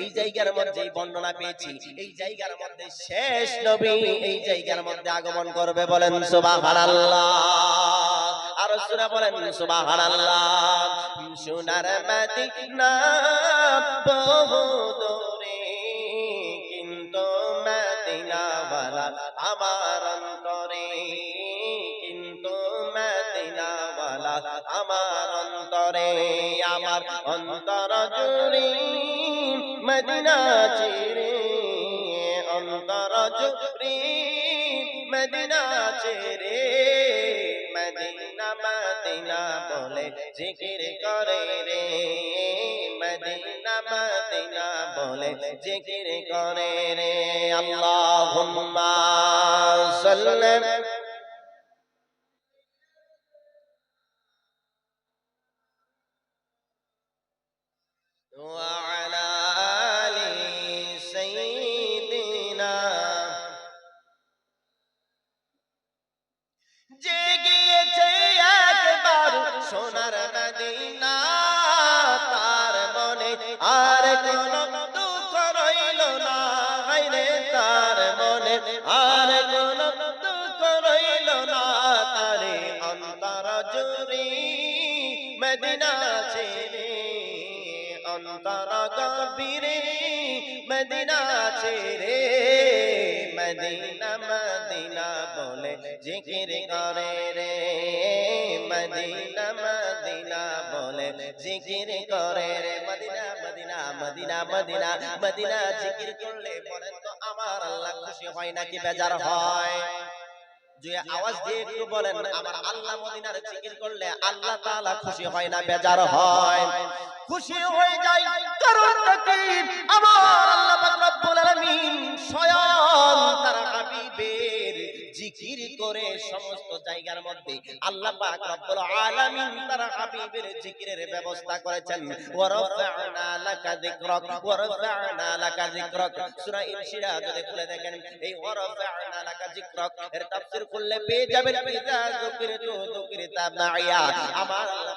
এই জায়গার মধ্যে বর্ণনা পেয়েছি। এই জায়গার মধ্যে শেষ নবী এই জায়গার মধ্যে আগমন করবে বলেন, সুবহানাল্লাহ। আর সুরা বলেন, সুবহানাল্লাহ। সোনার মদিনা বহু দূরে, কিন্তু মদিনাওয়ালা আমার অন্তরে, কিন্তু মদিনাওয়ালা আমার অন্তরে, আমার অন্তর জুড়ে। মদিনা চিরে অন্তর জুড়ে মদিনা চিরে মদিনা মদিনা বলে জিকির করে রে। মদিনা মদিনা বলে জিকির করে রে। আল্লাহুম্মা সাল্লি আর কোন দুঃখ রইল না তারে অন্তর জুড়ি। মদিনা ছেড়ে, অন্তর গভীরে। মদিনা ছেড়ে, মদিনা মদিনা বলে জিকির করে রে। মদিনা মদিনা বলে জিকির করে রে। Medina Medina Medina Medina Medina জিকির করলে বলেন আমার আল্লাহ খুশি হয় নাকি বেজার হয়? যে আওয়াজ দিয়ে একটু বলেন আমার আল্লাহ মদিনার জিকির করলে আল্লাহ তাআলা খুশি হয় না বেজার হয়? খুশি হয়ে যায় কারণটা কি আমার আল্লাহ পাক রব্বুল আলামিন স্বয়ং তার হাবিবের জিকির করে সমস্ত জায়গার মধ্যে আল্লাহ পাক রব্বুল আলামিন তার হাবিবের জিকিরের ব্যবস্থা করেছেন। ওয়া রাফা'না লাকা যিকরাক, ওয়া রাফা'না লাকা যিকরাক। সূরা ইনশিরা যদি খুলে দেখেন, এই ওয়া রাফা'না লাকা যিকরাক, এর তাফসীর করলে পেয়ে যাবেন, ইদা যুকিরতু যুকিরতা মাইয়া। আমার আল্লাহ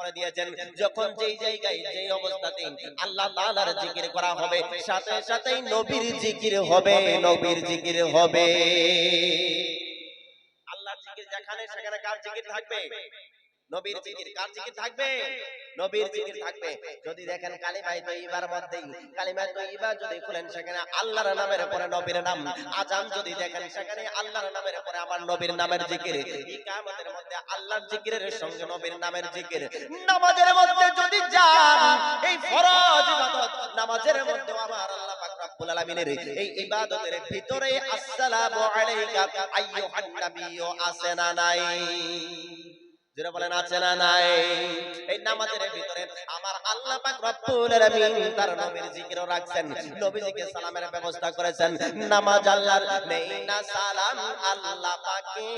বলে দিয়েছেন যখন যেই জায়গায় যেই অবস্থাতে আল্লাহ তাআলার জিকির করা হবে সাথে সাথেই নবীর জিকির হবে নবীর জিকির হবে। আল্লাহর জিকির যেখানে সেখানে কার জিকির থাকবে? নবীর জিকির কার জিকির থাকবে? নবীর জিকির থাকবে। যদি দেখেন কালিমায় তৈবার মধ্যেই কালিমায় তৈবা যদি খুলেন সেখানে আল্লাহর নামের পরে নবীর নাম। আজান যদি দেখেন সেখানে আল্লাহর নামের পরে আমার নবীর নামের জিকির। ইকামতের মধ্যে আল্লাহর জিকিরের সঙ্গে নবীর নামের জিকির। নামাজের মধ্যে যদি যান এই ফরজ ইবাদত নামাজের মধ্যে আমার আল্লাহ পাক রব্বুল আলামিনের এই ইবাদতের ভিতরে আসসালামু আলাইকা আইয়ুহান নাবিয়্যু আছে না নাই। যারা বলেন, আছে না নাই? এই নামাজের ভিতরে আমার আল্লাহ পাক রব্বুল আলামিন তার নবীর জিকিরও রাখছেন, নবীজিকে সালামের ব্যবস্থা করেছেন। নামাজ আল্লাহর নেই না সালাম আল্লাহ পাকে।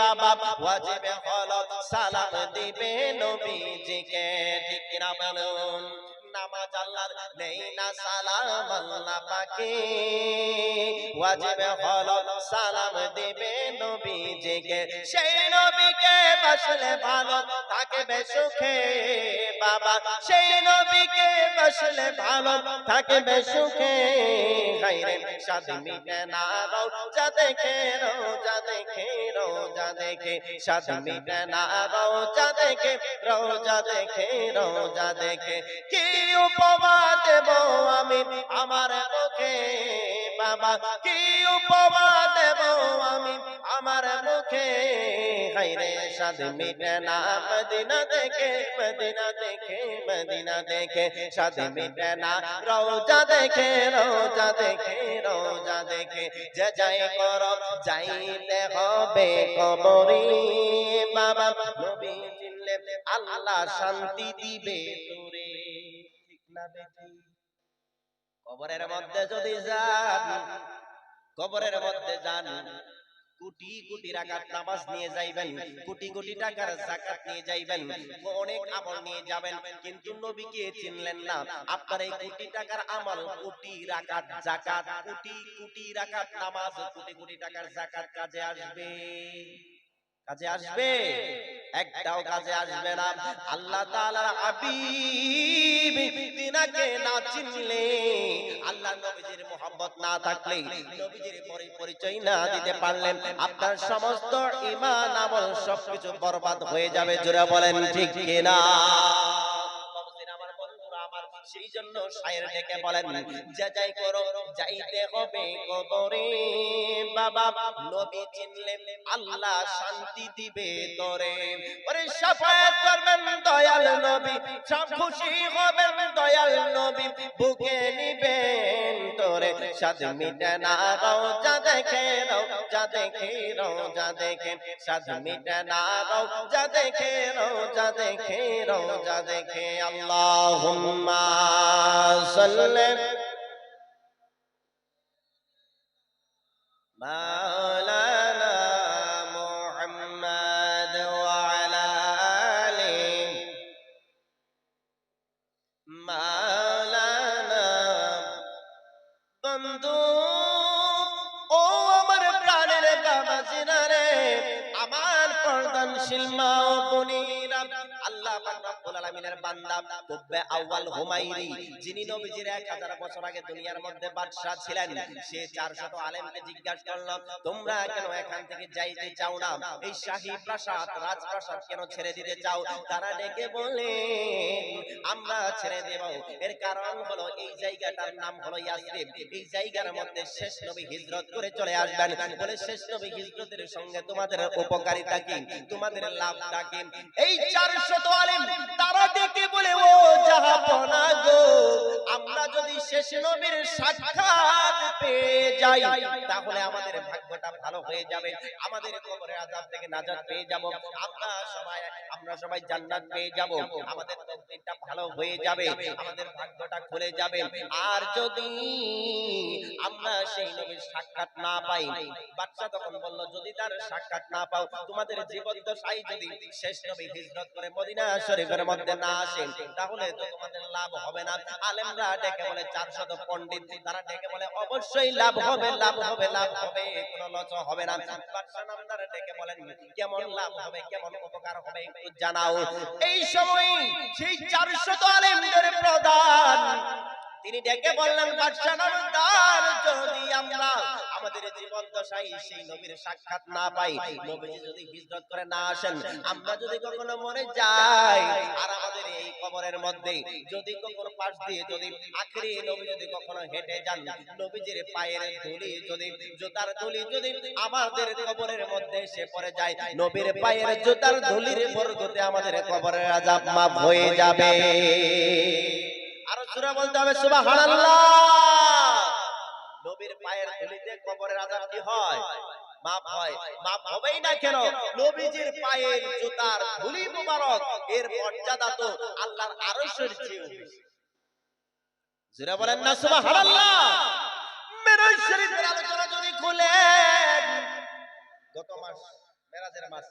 বাবা ওয়াজিবে হলো সালাম দিবে নবীজিকে, ঠিক কিনা বলুন? নামাজ আল্লাহর নেই না সালাম আল্লাহ পাকে। ওয়াজিবে হলো সালাম দিবে সেই নবীকে বসলে ভালো থাকবে সুখে বাবা। সেই নবীকে বসলে ভালো থাকবে সুখে। সাথে মিটে না রোজা দেখে রোজা দেখে রোজা দেখে। সাথে মিটে না রোজা দেখে রোজা দেখে রোজা দেখে। কি উপমা দেব আমি আমার মুখে? বাবা, কি উপমা দেব আমি? আমার মুখে? হাইরে সাদ মিটে না, মদিনা দেখে মদিনা দেখে মদিনা দেখে। সাদ মিটে না রোজা দেখে রোজা দেখে রোজা দেখে। যে যাই করো, যাইতে হবে কবরে। বাবা, নবী চিনলে আল্লাহ শান্তি দিবে তোরে ঠিক না বেটি? কবরের মধ্যে যদি যান কবরের মধ্যে যান কোটি কোটি রাকাত নামাজ নিয়ে যাইবেন কোটি কোটি টাকার যাকাত নিয়ে যাইবেন অনেক আমল নিয়ে যাবেন কিন্তু নবীকে চিনলেন না। আপনার এই কোটি টাকার আমল কোটি রাকাত যাকাত কোটি কোটি রাকাত নামাজ কোটি কোটি টাকার যাকাত কাজে আসবে। কাজে আসবে? একটাও কাজে আসবে না। আল্লাহ তাআলার হাবিব তিনাকে না চিনলে আল্লাহ নবীজির মোহাম্মত না থাকলে নবীজির পরিচয় না দিতে পারলেন। আপনার সমস্ত ইমান আমল সবকিছু বরবাদ হয়ে যাবে। জোরে বলেন ঠিক কিনা? জন্য শায়ের ডেকে বলেন যা যাই করো যাইতে হবে কবরে। বাবা নবী চিনলে আল্লাহ শান্তি দিবে তরে। ওরে সাফায়াত করবেন দয়াল নবী সব খুশি হবেন দয়াল নবী বুকে সাদ মিটে না রও, যা দেখে রও, যা দেখে রও, যা দেখে। সাদ মিটে না রও, যা দেখে রও, যা দেখে রও, যা দেখে। আল্লাহুম্মা সাল্লি। পর্দানশীল মা ও বোনেরা আল্লাহ পাক রব্বুল আলামিনের বান্দা কুব্বে আউয়াল হুমাইরি যিনি নবীজির 1000 বছর আগে দুনিয়ার মধ্যে বাদশা ছিলেন, সে 400 আলেমকে জিজ্ঞাসা করল, তোমরা কেন এখান থেকে যাইতে চাও না? এই শাহী প্রাসাদ, রাজপ্রাসাদ কেন ছেড়ে দিতে এর কারণ হলো এই জায়গাটার নাম হলো এই জায়গার মধ্যে শেষ নবী হিজরত করে চলে আসবেন। বলে, শেষ নবী হিজরতের সঙ্গে তোমাদের উপকারিতা কি? তোমাদের লাভ কি এই 400 আলেম তারা ডেকে বলে ও জাহাপনা গো আমরা যদি শেষ নবীর সাক্ষাৎ আর যদি আমরা সেই নবীর সাক্ষাৎ না পাই বাচ্চা তখন বলল, যদি তার সাক্ষাৎ না পাও, তোমাদের জীবদ্দশায় যদি শেষ নবী হিজরত করে মদিনা শরীফের মধ্যে না আসে, তাহলে তো তোমাদের লাভ হবে না। আলেমরা ডেকে বলে 400 পণ্ডিত, তারা ডেকে বলে, অবশ্যই লাভ হবে লাভ হবে লাভ হবে, কোনো লস হবে না। বাদশা নামদার ডেকে বলেন, কেমন লাভ হবে, কেমন উপকার হবে একটু জানাও। এই সময় সেই 400 আলেমদের প্রধান তিনি ডেকে বললেন যদি আমরা আমাদের জীবন দশায় সেই নবীর সাক্ষাৎ না পাই, নবীজি যদি হিজরত করে না আসেন, আমরা যদি কখনো মরে যাই, আর আমাদের এই কবরের মধ্যে যদি কখনো পাশ দিয়ে যদি আখেরি নবী যদি কখনো হেঁটে যান, নবীজির পায়ের ধুলি যদি, জুতার ধুলি যদি আমাদের কবরের মধ্যে এসে পড়ে যায়, নবীর পায়ের জুতার ধুলির বরগতে আমাদের কবরের আযাব মাফ হয়ে যাবে। জোরে বলতে হবে নবীর পায়ের ধুলিতে কবরের আযাব কি হয়? মাপ হয়। মাপ হবেই না কেন? নবীজির পায়ের জুতার ধুলি মুবারক, এর মর্যাদা তো আল্লাহর আরশের চেয়েও জোরে বলেন না সুবহানাল্লাহ। মেরাজ শরীফের আলোচনা যদি খুলেন, গত মাস মেরাজের মাস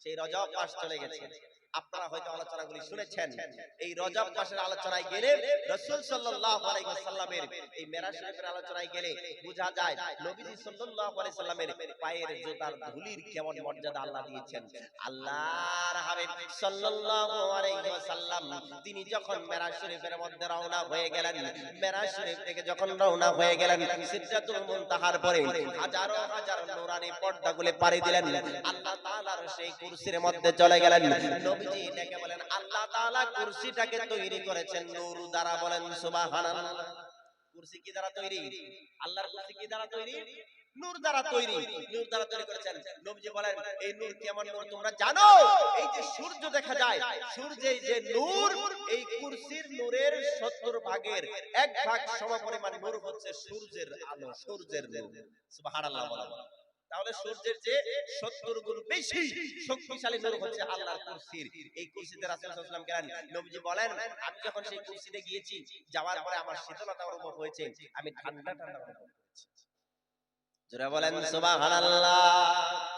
সেই রজব মাস চলে গেছে। আপনারা হয়তো আলোচনাগুলি শুনেছেন। এই রজব মাসের আলোচনায় গেলে রাসূল সাল্লাল্লাহু আলাইহি ওয়াসাল্লামের এই মেরাজ শরীফের আলোচনায় গেলে বোঝা যায় নবীজি সাল্লাল্লাহু আলাইহি সাল্লামের পায়ের জুতার ধুলির কেমন মর্যাদা আল্লাহ দিয়েছেন। আল্লাহর হাবিব সাল্লাল্লাহু আলাইহি ওয়াসাল্লাম তিনি যখন মেরাজ শরীফের মধ্যে রওনা হয়ে গেলেন। মেরাজ শরীফ থেকে যখন রওনা হয়ে গেলেন মুনতাহার পরে হাজারো হাজার নূরানি পর্দাগুলি পাড়ি দিলেন। আল্লাহ তাআলার সেই কুরসির মধ্যে চলে গেলেন ডেকে বলেন আল্লাহ কুরসিটাকে তৈরি করেছেন দ্বারা বলেন কুরসি কি দ্বারা তৈরি? আল্লাহর কুরসি কি দ্বারা তৈরি? এই জানো? এই যে সূর্য দেখা যায় সূর্যে যে নূর, এই কুরসির নূরের 70 ভাগের এক ভাগ সমপরিমাণ নূর হচ্ছে সূর্যের আলো, সূর্যের নূর। বলা তাহলে সূর্যের যে 70 গুণ বেশি শক্তিশালী নূর হচ্ছে আল্লাহর কুরসির এই কুরসিতে রাসূল সাল্লাল্লাহু আলাইহি গেলেন। নবীজি বলেন আমি যখন সেই কুরসিতে গিয়েছি যাওয়ার পরে আমার শীতলতা অনুভব হয়েছে আমি ঠান্ডা ঠান্ডা অনুভব করেছি। জোরে বলেন সুবহানাল্লাহ।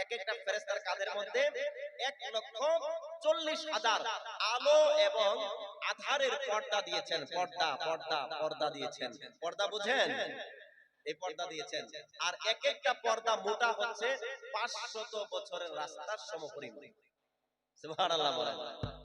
এক একটা ফেরেশতার কাঁধের মধ্যে এক লক্ষ চল্লিশ হাজার আলো এবং আধারের পর্দা দিয়েছেন পর্দা পর্দা পর্দা দিয়েছেন। পর্দা বুঝেন? এই পর্দা দিয়েছেন। আর এক একটা পর্দা মোটা হচ্ছে পাঁচশত বছরের রাস্তার সমপরিমাণ। সুবহানাল্লাহ বলেন।